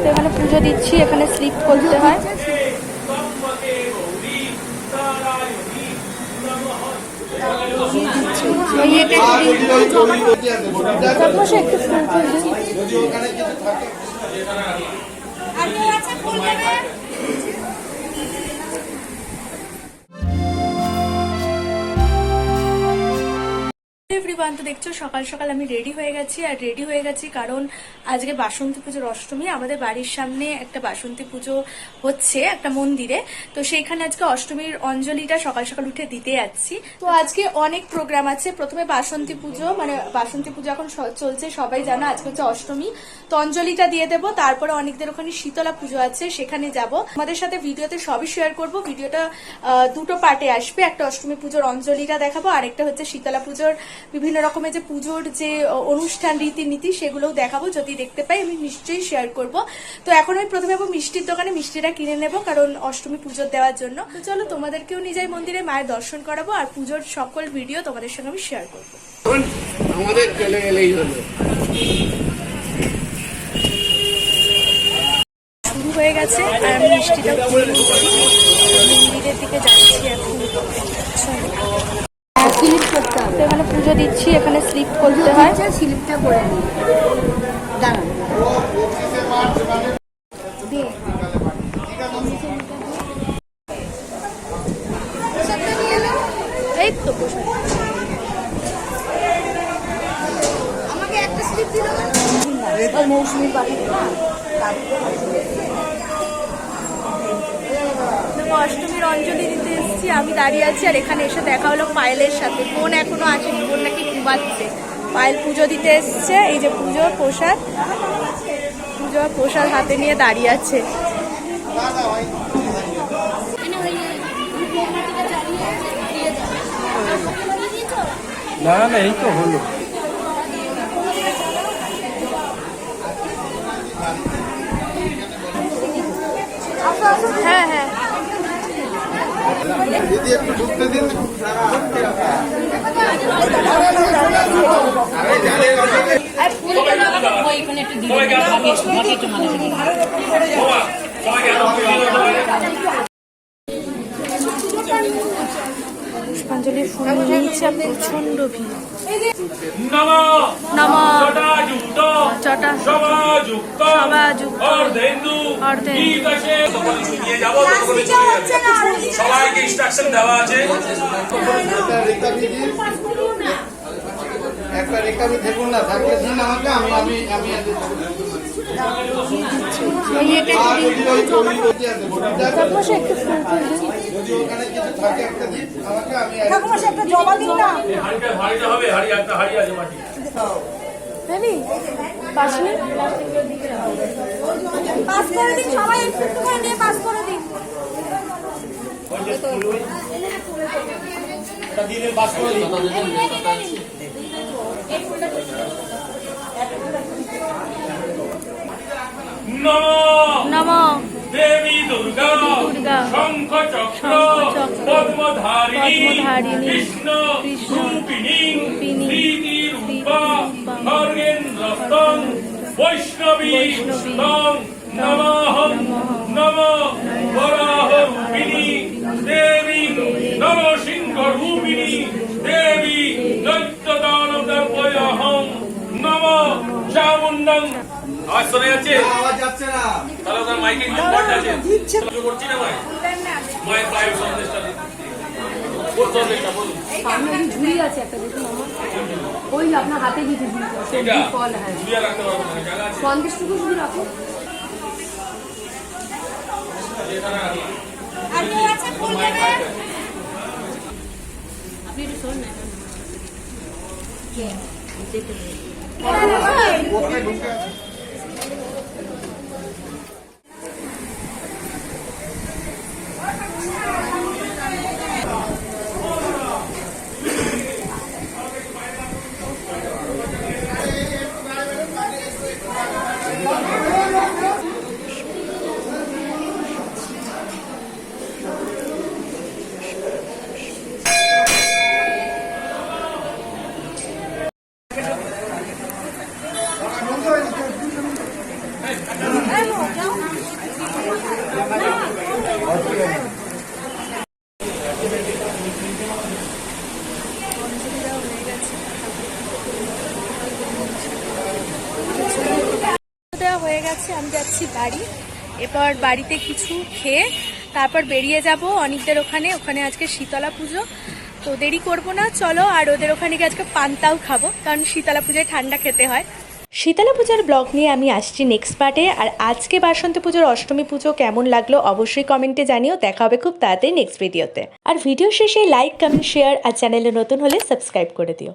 তো এখানে পুজো দিচ্ছি এখানে স্লিপ করতে হয়। একটু এভরিওয়ান তো দেখছ, সকাল সকাল আমি রেডি হয়ে গেছি, আর রেডি হয়ে গেছি কারণ আজকে বাসন্তী পুজোর অষ্টমী, আমাদের বাড়ির সামনে একটা বাসন্তী পুজো হচ্ছে একটা মন্দিরে। তো সেইখানে আজকে অষ্টমীর অঞ্জলিটা সকাল সকাল উঠে দিতে যাচ্ছি। তো আজকে অনেক প্রোগ্রাম আছে। প্রথমে বাসন্তী পুজো মানে বাসন্তী পুজো এখন চলছে, সবাই জানো আজকে হচ্ছে অষ্টমী। তো অঞ্জলিটা দিয়ে দেবো, তারপরে অনেকদের ওখানে শীতলা পুজো আছে, সেখানে যাব। আমাদের সাথে ভিডিওতে সবই শেয়ার করব। ভিডিওটা দুটো পার্টে আসবে। একটা অষ্টমী পুজোর অঞ্জলিটা দেখাবো, আরেকটা হচ্ছে শীতলা পুজোর বিভিন্ন রকমের যে পুজোর যে অনুষ্ঠান রীতিনীতি সেগুলোও দেখাবো। যদি দেখতে পাই আমি নিশ্চয়ই শেয়ার করব। তো এখন আমি প্রথমে যাব মিষ্টির দোকানে। মিষ্টিটা কিনে নেব কারণ অষ্টমী পুজো দেওয়ার জন্য। তো চলো তোমাদেরকেও নিয়ে যাই মন্দিরে মায়ের দর্শন করাবো আর পুজোর সকল ভিডিও তোমাদের সঙ্গে আমি শেয়ার করব। আমাদের চলে গেলেই হলো। শুরু হয়ে গেছে আর আমি মিষ্টিটাও কিনে নিচ্ছি। মন্দিরের দিকে যাচ্ছি এখন। স্লিপ করতে হবে। এখানে পুজো দিচ্ছি এখানে স্লিপ করতে হয়। স্লিপটা করে নিই। দাঁড়ান। এই তো আমাকে একটা স্লিপ দিল মৌসুমি বাড়ি না দেখো, অষ্টমীর অঞ্জলি দিতে এসেছি আমি দাঁড়িয়ে আছি আর এখানে এসে দেখা হলো পায়েলের সাথে। বোন এখনও আসেনি বোন নাকি ঘুমাচ্ছে। পায়েল পুজো দিতে এসছে এই যে পুজোর প্রসাদ। পুজোর প্রসাদ হাতে নিয়ে দাঁড়িয়ে আছে। না না এই তো হলো। হ্যাঁ হ্যাঁ। দিদি একটু ঢুকতে দিন। পুষ্পাঞ্জলির ফুল নিয়েছে প্রচণ্ড ভিড়। নম। নম। জটা অর্ধেন্দু। অর্ধেন্দু। সবাইকে ইনস্ট্রাকশন দেওয়া আছে। একটা দেখুন না থাকলে দিন আমাকে আমি পাস করে? দিন সবাই একটু করে পাস করে দিন। নম দেবী দুর্গা শঙ্খ চক্র পদ্মধারিণী কৃষ্ণ রূপিণী প্রীতি রূপা রূপা, বৈষ্ণবী আওয়াজ শোনা যাচ্ছে? আওয়াজ যাচ্ছে না। তাহলে ওখানে মাইকে ইম্পর্ট আছে। পুজো করছি না ভাই? মায়ের পায়ের সন্দেশটা ওর সন্দেশটা বলুন। সামনে ওই ঝুড়ি আছে একটা দেখুন আমার ওই আপনার হাতে দিতে ঝুড়ি এটা ফল হ্যাঁ। আছে। সন্দেশটুকু শুধু রাখো এখানে রাখি। আর কেউ আছে ফুল দেবে ওখানে ঢুকে আছে গেছে আমি যাচ্ছি বাড়ি। এরপর বাড়িতে কিছু খেয়ে তারপর বেরিয়ে যাব অনেকদের ওখানে। ওখানে আজকে শীতলা পুজো, তো দেরি করব না, চলো। আর ওদের ওখানে গিয়ে আজকে পান্তাও খাব, কারণ শীতলা পুজোয় ঠান্ডা খেতে হয়। শীতলা পূজার ব্লগ নিয়ে আমি আসছি নেক্সট পার্টে আর আজকে বাসন্তী পুজোর অষ্টমী পুজো কেমন লাগল অবশ্যই কমেন্টে জানিও। দেখা হবে খুব তাড়াতাড়ি নেক্সট ভিডিওতে আর ভিডিও শেষে লাইক কমেন্ট শেয়ার আর চ্যানেলে নতুন হলে সাবস্ক্রাইব করে দিও।